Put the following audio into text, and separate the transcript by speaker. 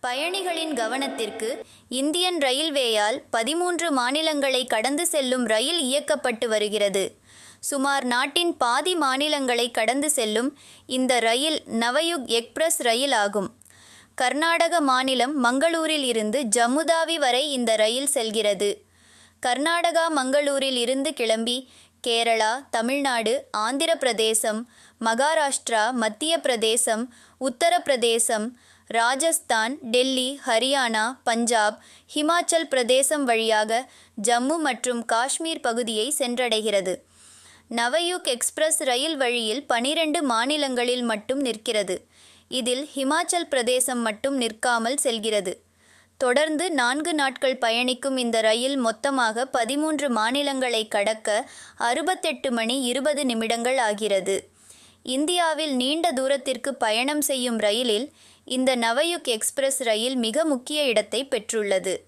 Speaker 1: பயணிகளின் கவனத்திற்கு இந்தியன் ரயில்வேயால் பதிமூன்று மாநிலங்களை கடந்து செல்லும் ரயில் இயக்கப்பட்டு வருகிறது. சுமார் நாட்டின் பாதி மாநிலங்களை கடந்து செல்லும் இந்த ரயில் நவயுக் எக்ஸ்பிரஸ் ரயில் ஆகும். கர்நாடக மாநிலம் மங்களூரில் இருந்து ஜம்முதாவி வரை இந்த ரயில் செல்கிறது. கர்நாடகா மங்களூரில் இருந்து கிளம்பி கேரளா தமிழ்நாடு ஆந்திர பிரதேசம் மகாராஷ்டிரா மத்திய பிரதேசம் உத்தரப்பிரதேசம் ராஜஸ்தான் டெல்லி ஹரியானா பஞ்சாப் ஹிமாச்சல் பிரதேசம் வழியாக ஜம்மு மற்றும் காஷ்மீர் பகுதியை சென்றடைகிறது. நவயுக் எக்ஸ்பிரஸ் ரயில் வழியில் பனிரெண்டு மாநிலங்களில் மட்டும் நிற்கிறது. இதில் ஹிமாச்சல் பிரதேசம் மட்டும் நிற்காமல் செல்கிறது. தொடர்ந்து நான்கு நாட்கள் பயணிக்கும் இந்த ரயில் மொத்தமாக பதிமூன்று மாநிலங்களை கடக்க அறுபத்தெட்டு மணி இருபது நிமிடங்கள் ஆகிறது. இந்தியாவில் நீண்ட தூரத்திற்கு பயணம் செய்யும் ரயிலில் இந்த நவயுக் எக்ஸ்பிரஸ் ரயில் மிக முக்கிய இடத்தை பெற்றுள்ளது.